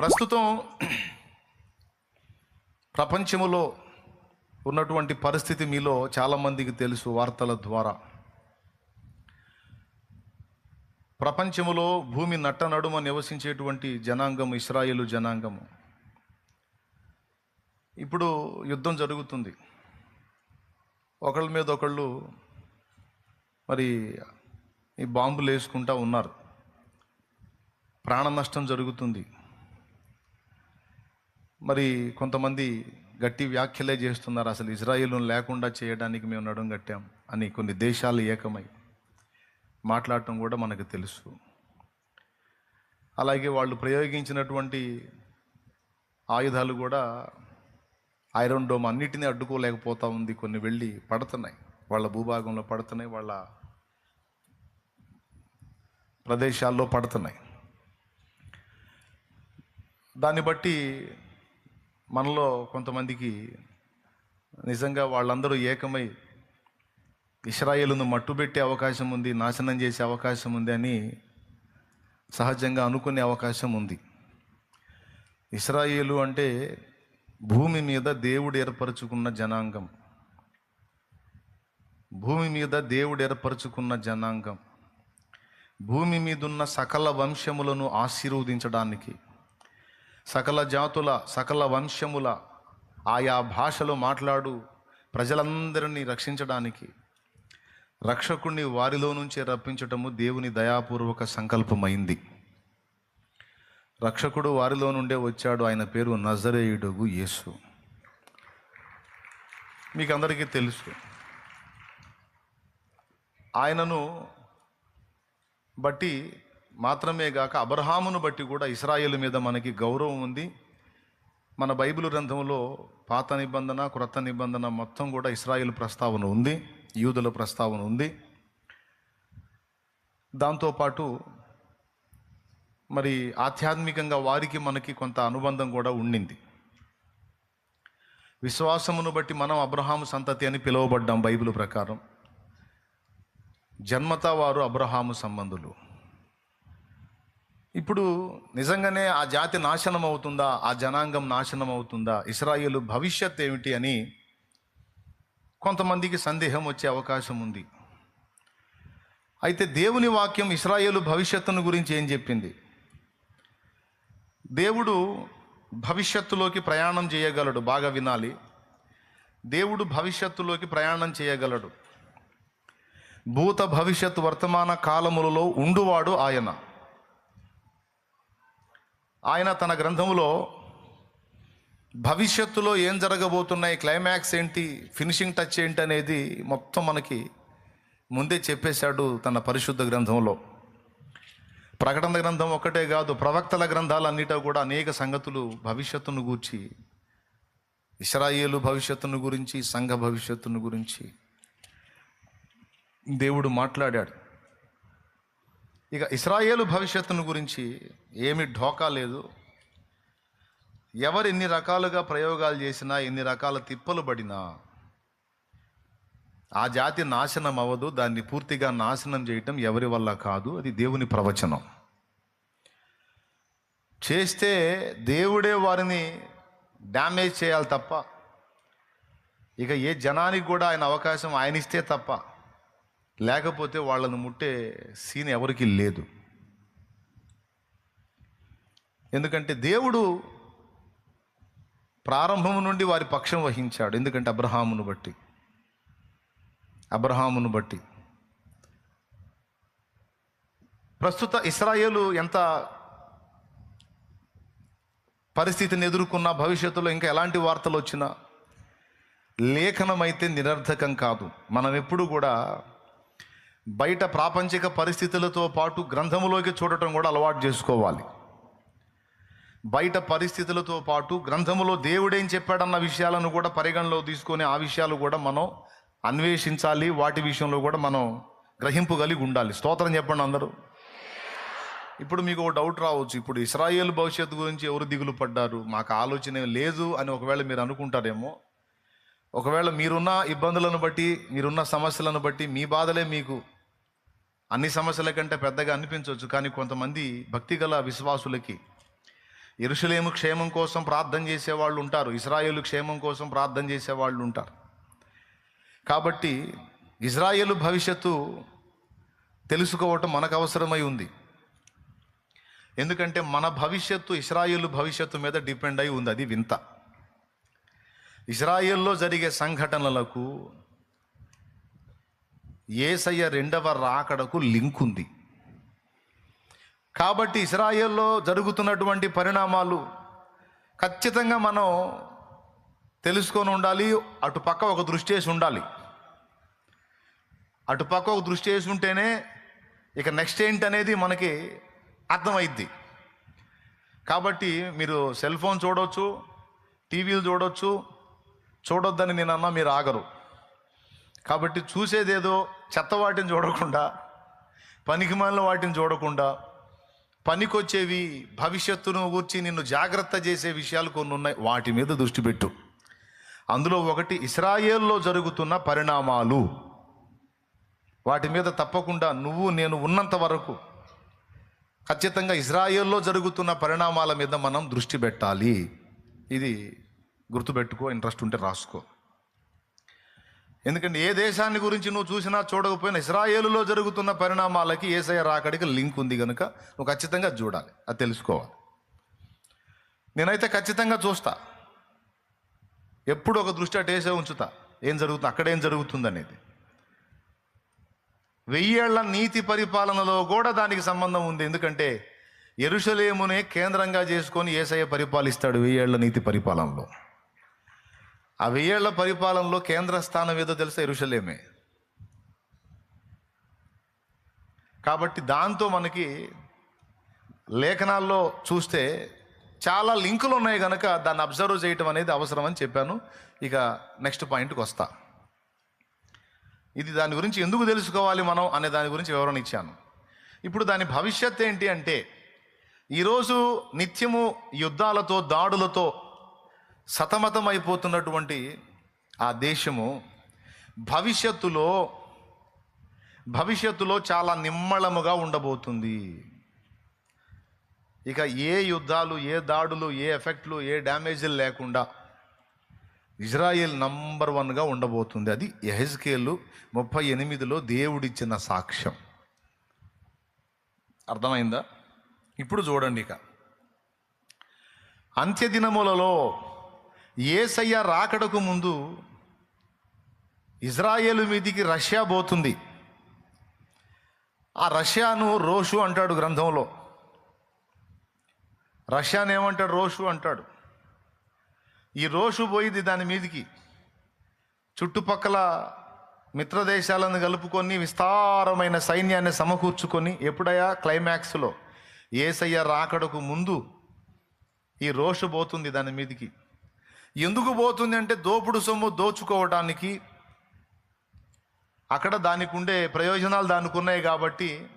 ప్రస్తుతం ప్రపంచంలో ఉన్నటువంటి పరిస్థితి మీలో చాలామందికి తెలుసు వార్తల ద్వారా. ప్రపంచములో భూమి నట్ట నడుమ నివసించేటువంటి జనాంగం ఇస్రాయేలు జనాంగము ఇప్పుడు యుద్ధం జరుగుతుంది. ఒకళ్ళ మీద ఒకళ్ళు మరి ఈ బాంబులు వేసుకుంటా ఉన్నారు. ప్రాణ నష్టం జరుగుతుంది. మరి కొంతమంది గట్టి వ్యాఖ్యలే చేస్తున్నారు. అసలు ఇజ్రాయిల్ను లేకుండా చేయడానికి మేము నడుం కట్టాం అని కొన్ని దేశాలు ఏకమై మాట్లాడటం కూడా మనకు తెలుసు. అలాగే వాళ్ళు ప్రయోగించినటువంటి ఆయుధాలు కూడా ఐరన్ డోమ్ అన్నిటినీ అడ్డుకోలేకపోతూ ఉంది. కొన్ని వెళ్ళి పడుతున్నాయి. వాళ్ళ భూభాగంలో పడుతున్నాయి. వాళ్ళ ప్రదేశాల్లో పడుతున్నాయి. దాన్ని బట్టి మనలో కొంతమందికి నిజంగా వాళ్ళందరూ ఏకమై ఇస్రాయేలును మట్టుబెట్టే అవకాశం ఉంది నాశనం చేసే అవకాశం ఉంది అని సహజంగా అనుకునే అవకాశం ఉంది. ఇస్రాయేలు అంటే భూమి మీద దేవుడు ఏర్పరచుకున్న జనాంగం. భూమి మీద దేవుడు ఏర్పరచుకున్న జనాంగం. భూమి మీదున్న సకల వంశములను ఆశీర్వదించడానికి సకల జాతుల సకల వంశముల ఆయా భాషలో మాట్లాడు ప్రజలందరినీ రక్షించడానికి. రక్షకుణ్ణి వారిలో నుంచే రప్పించటము దేవుని దయాపూర్వక సంకల్పమైంది. రక్షకుడు వారిలో నుండే వచ్చాడు. ఆయన పేరు నజరేయుడుగు యేసు. మీకు అందరికీ తెలుసు. ఆయనను బట్టి మాత్రమే గాక అబ్రహామును బట్టి కూడా ఇస్రాయేల్ మీద మనకి గౌరవం ఉంది. మన బైబిల్ గ్రంథంలో పాత నిబంధన క్రొత్త నిబంధన మొత్తం కూడా ఇస్రాయేల్ ప్రస్తావన ఉంది యూదుల ప్రస్తావన ఉంది. దాంతోపాటు మరి ఆధ్యాత్మికంగా వారికి మనకి కొంత అనుబంధం కూడా ఉండింది. విశ్వాసమును బట్టి మనం అబ్రహాము సంతతి అని పిలువబడ్డాం బైబిల్ ప్రకారం. జన్మత వారు అబ్రహాము సంబంధులు. ఇప్పుడు నిజంగానే ఆ జాతి నాశనం అవుతుందా ఆ జనాంగం నాశనం అవుతుందా ఇస్రాయేలు భవిష్యత్ ఏమిటి అని కొంతమందికి సందేహం వచ్చే అవకాశం ఉంది. అయితే దేవుని వాక్యం ఇస్రాయేలు భవిష్యత్తును గురించి ఏం చెప్పింది? దేవుడు భవిష్యత్తులోకి ప్రయాణం చేయగలడు బాగా వినాలి. దేవుడు భవిష్యత్తులోకి ప్రయాణం చేయగలడు. భూత భవిష్యత్ వర్తమాన కాలములలో ఉండువాడు ఆయన. ఆయన తన గ్రంథంలో భవిష్యత్తులో ఏం జరగబోతున్నాయి క్లైమాక్స్ ఏంటి ఫినిషింగ్ టచ్ ఏంటి అనేది మొత్తం మనకి ముందే చెప్పేశాడు తన పరిశుద్ధ గ్రంథంలో. ప్రకటన గ్రంథం ఒక్కటే కాదు ప్రవక్తల గ్రంథాలన్నిటా కూడా అనేక సంగతులు భవిష్యత్తును గూర్చి ఇస్రాయేలు భవిష్యత్తును గురించి సంఘ భవిష్యత్తును గురించి దేవుడు మాట్లాడాడు. ఇక ఇస్రాయేలు భవిష్యత్తును గురించి ఏమి ఢోకా లేదు. ఎవరు ఎన్ని రకాలుగా ప్రయోగాలు చేసినా ఎన్ని రకాల తిప్పలు పడినా ఆ జాతి నాశనం అవ్వదు. దాన్ని పూర్తిగా నాశనం చేయటం ఎవరి వల్ల కాదు. అది దేవుని ప్రవచనం. చేస్తే దేవుడే వారిని డ్యామేజ్ చేయాలి తప్ప ఇక ఏ జనానికి కూడా ఆయన అవకాశం ఆయన ఇస్తే తప్ప లేకపోతే వాళ్ళను ముట్టే సీన్ ఎవరికి లేదు. ఎందుకంటే దేవుడు ప్రారంభం నుండి వారి పక్షం వహించాడు. ఎందుకంటే అబ్రహామును బట్టి. అబ్రహామును బట్టి. ప్రస్తుత ఇస్రాయేలు ఎంత పరిస్థితిని ఎదుర్కొన్న భవిష్యత్తులో ఇంకా ఎలాంటి వార్తలు వచ్చినా లేఖనమైతే నిరర్ధకం కాదు. మనం ఎప్పుడు కూడా బయట ప్రాపంచిక పరిస్థితులతో పాటు గ్రంథములోకి చూడటం కూడా అలవాటు చేసుకోవాలి. బయట పరిస్థితులతో పాటు గ్రంథములో దేవుడేం చెప్పాడన్న విషయాలను కూడా పరిగణలో తీసుకొని ఆ విషయాలు కూడా మనం అన్వేషించాలి. వాటి విషయంలో కూడా మనం గ్రహింపు కలిగి ఉండాలి. స్తోత్రం చెప్పండి అందరూ. ఇప్పుడు మీకు ఒక డౌట్ రావచ్చు. ఇప్పుడు ఇస్రాయేల్ భవిష్యత్తు గురించి ఎవరు దిగులు పడ్డారు? మాకు ఆలోచన లేదు అని ఒకవేళ మీరు అనుకుంటారేమో ఒకవేళ మీరున్న ఇబ్బందులను బట్టి మీరున్న సమస్యలను బట్టి మీ బాధలే మీకు. అన్ని సమస్యల కంటే పెద్దగా అనిపించవచ్చు కానీ కొంతమంది భక్తి గల విశ్వాసులకి. ఇరుషులేము క్షేమం కోసం ప్రార్థన చేసేవాళ్ళు ఉంటారు. ఇస్రాయేలు క్షేమం కోసం ప్రార్థన చేసేవాళ్ళు ఉంటారు. కాబట్టి ఇజ్రాయేలు భవిష్యత్తు తెలుసుకోవటం మనకు అవసరమై ఉంది. ఎందుకంటే మన భవిష్యత్తు ఇస్రాయేలు భవిష్యత్తు మీద డిపెండ్ అయి ఉంది అది వింత. ఇజ్రాయెల్లో జరిగే సంఘటనలకు ఏసయ్య రెండవ రాకడకు లింక్ ఉంది. కాబట్టి ఇస్రాయేల్లో జరుగుతున్నటువంటి పరిణామాలు ఖచ్చితంగా మనం తెలుసుకొని ఉండాలి అటుపక్క ఒక దృష్టి వేసి ఉండాలి. అటుపక్క ఒక దృష్టి వేసి ఉంటేనే ఇక నెక్స్ట్ ఏంటి అనేది మనకి అర్థమైద్ది. కాబట్టి మీరు సెల్ ఫోన్ చూడవచ్చు టీవీలు చూడవచ్చు చూడొద్దని నేను అన్నా మీరు ఆగరు. కాబట్టి చూసేదేదో చెత్త వాటిని చూడకుండా పనికి వాటిని చూడకుండా పనికొచ్చేవి భవిష్యత్తును గూర్చి నిన్ను జాగ్రత్త చేసే విషయాలు కొన్ని ఉన్నాయి వాటి మీద దృష్టి పెట్టు. అందులో ఒకటి ఇస్రాయేల్లో జరుగుతున్న పరిణామాలు. వాటి మీద తప్పకుండా నువ్వు నేను ఉన్నంత వరకు ఖచ్చితంగా ఇజ్రాయెల్లో జరుగుతున్న పరిణామాల మీద మనం దృష్టి పెట్టాలి. ఇది గుర్తుపెట్టుకో ఇంట్రెస్ట్ ఉంటే రాసుకో. ఎందుకంటే ఏ దేశాన్ని గురించి నువ్వు చూసినా చూడకపోయినా ఇస్రాయేలులో జరుగుతున్న పరిణామాలకి ఏసయ రాకడికి లింక్ ఉంది కనుక నువ్వు ఖచ్చితంగా చూడాలి అది తెలుసుకోవాలి. నేనైతే ఖచ్చితంగా చూస్తా. ఎప్పుడు ఒక దృష్టి అటేసే ఉంచుతా. ఏం జరుగుతుంది అక్కడ ఏం జరుగుతుంది అనేది. వెయ్యేళ్ళ నీతి పరిపాలనలో కూడా దానికి సంబంధం ఉంది. ఎందుకంటే ఎరుషలేమునే కేంద్రంగా చేసుకొని ఏసయ్య పరిపాలిస్తాడు వెయ్యేళ్ళ నీతి పరిపాలనలో. ఆ వెయ్యేళ్ళ పరిపాలనలో కేంద్ర స్థానం ఏదో తెలుసా ఇరుషలేమే కాబట్టి దాంతో మనకి లేఖనాల్లో చూస్తే చాలా లింకులు ఉన్నాయి కనుక దాన్ని అబ్జర్వ్ చేయటం అనేది అవసరం అని చెప్పాను. ఇక నెక్స్ట్ పాయింట్కి వస్తా. ఇది దాని గురించి ఎందుకు తెలుసుకోవాలి మనం అనే దాని గురించి వివరణ ఇచ్చాను. ఇప్పుడు దాని భవిష్యత్ ఏంటి అంటే ఈరోజు నిత్యము యుద్ధాలతో దాడులతో సతమతం అయిపోతున్నటువంటి ఆ దేశము భవిష్యత్తులో భవిష్యత్తులో చాలా నిమ్మళముగా ఉండబోతుంది. ఇక ఏ యుద్ధాలు ఏ దాడులు ఏ ఎఫెక్ట్లు ఏ డ్యామేజీలు లేకుండా ఇజ్రాయెల్ నంబర్ వన్గా ఉండబోతుంది. అది ఎహెజ్కేలు ముప్పై ఎనిమిదిలో దేవుడిచ్చిన సాక్ష్యం. అర్థమైందా? ఇప్పుడు చూడండి ఇక. అంత్యదినములలో ఏసయ్య రాకడకు ముందు ఇజ్రాయేలు మీదికి రష్యా పోతుంది. ఆ రష్యాను రోషు అంటాడు గ్రంథంలో. రష్యాను ఏమంటాడు? రోషు అంటాడు. ఈ రోషు పోయింది దాని మీదికి. చుట్టుపక్కల మిత్రదేశాలను కలుపుకొని విస్తారమైన సైన్యాన్ని సమకూర్చుకొని ఎప్పుడయా క్లైమాక్స్లో. ఏసయ్య రాకడకు ముందు ఈ రోషు పోతుంది దాని మీదికి. ఎందుకు పోతుంది అంటే దోపుడు సొమ్ము దోచుకోవడానికి అక్కడ దానికి ఉండే ప్రయోజనాలు దానికి ఉన్నాయి కాబట్టి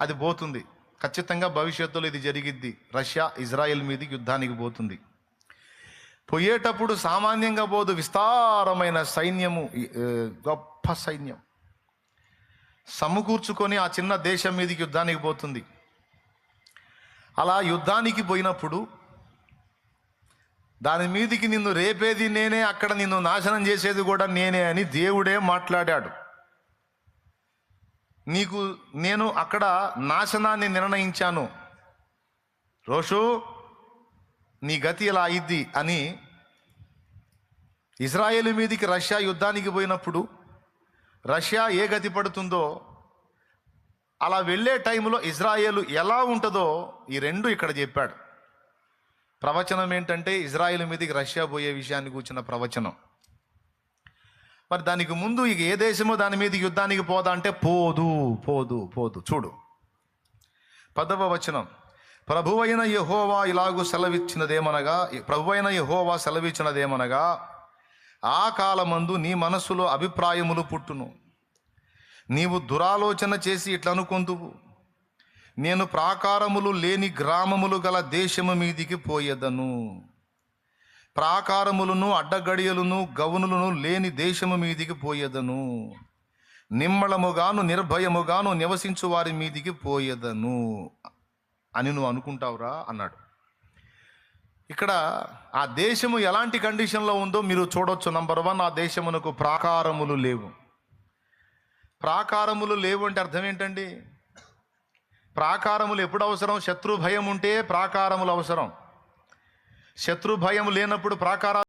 అది పోతుంది. ఖచ్చితంగా భవిష్యత్తులో ఇది జరిగిద్ది. రష్యా ఇజ్రాయెల్ మీదకి యుద్ధానికి పోతుంది. పోయేటప్పుడు సామాన్యంగా పోదు. విస్తారమైన సైన్యము గొప్ప సైన్యం. సమకూర్చుకొని ఆ చిన్న దేశం మీదకి యుద్ధానికి పోతుంది. అలా యుద్ధానికి పోయినప్పుడు దాని మీదికి నిన్ను రేపేది నేనే అక్కడ నిన్ను నాశనం చేసేది కూడా నేనే అని దేవుడే మాట్లాడాడు. నీకు నేను అక్కడ నాశనాన్ని నిర్ణయించాను. రోషు నీ గతి ఇలా అయింది అని ఇజ్రాయేల్ మీదికి రష్యా యుద్ధానికి పోయినప్పుడు రష్యా ఏ గతి పడుతుందో అలా వెళ్ళే టైంలో ఇజ్రాయేల్ ఎలా ఉంటుందో ఈ రెండు ఇక్కడ చెప్పాడు. ప్రవచనం ఏంటంటే ఇజ్రాయిల్ మీదకి రష్యా పోయే విషయాన్ని కూర్చున్న ప్రవచనం. మరి దానికి ముందు ఇక ఏ దేశమో దాని మీద యుద్ధానికి పోదా అంటే పోదు పోదు పోదు. చూడు. పదవ వచనం. ప్రభువైన యహోవా ఇలాగు సెలవిచ్చినదేమనగా ప్రభువైన యహోవా సెలవిచ్చినదేమనగా ఆ కాలమందు నీ మనస్సులో అభిప్రాయములు పుట్టును. నీవు దురాలోచన చేసి ఇట్లనుకొందువు. నేను ప్రాకారములు లేని గ్రామములు గల దేశము మీదికి పోయేదను. ప్రాకారములను అడ్డగడియలను గవనులను లేని దేశము మీదికి పోయేదను. నిమ్మళముగాను నిర్భయముగాను నివసించు వారి మీదికి పోయేదను. అని నువ్వు అనుకుంటావురా? అన్నాడు. ఇక్కడ ఆ దేశము ఎలాంటి కండిషన్లో ఉందో మీరు చూడొచ్చు. నంబర్ వన్ ఆ దేశమునకు ప్రాకారములు లేవు. ప్రాకారములు లేవు అంటే అర్థం ఏంటండి? ప్రాకారములు ఎప్పుడు అవసరం శత్రు భయం ఉంటే ప్రాకారములు అవసరం శత్రు భయం లేనప్పుడు ప్రాకారాలు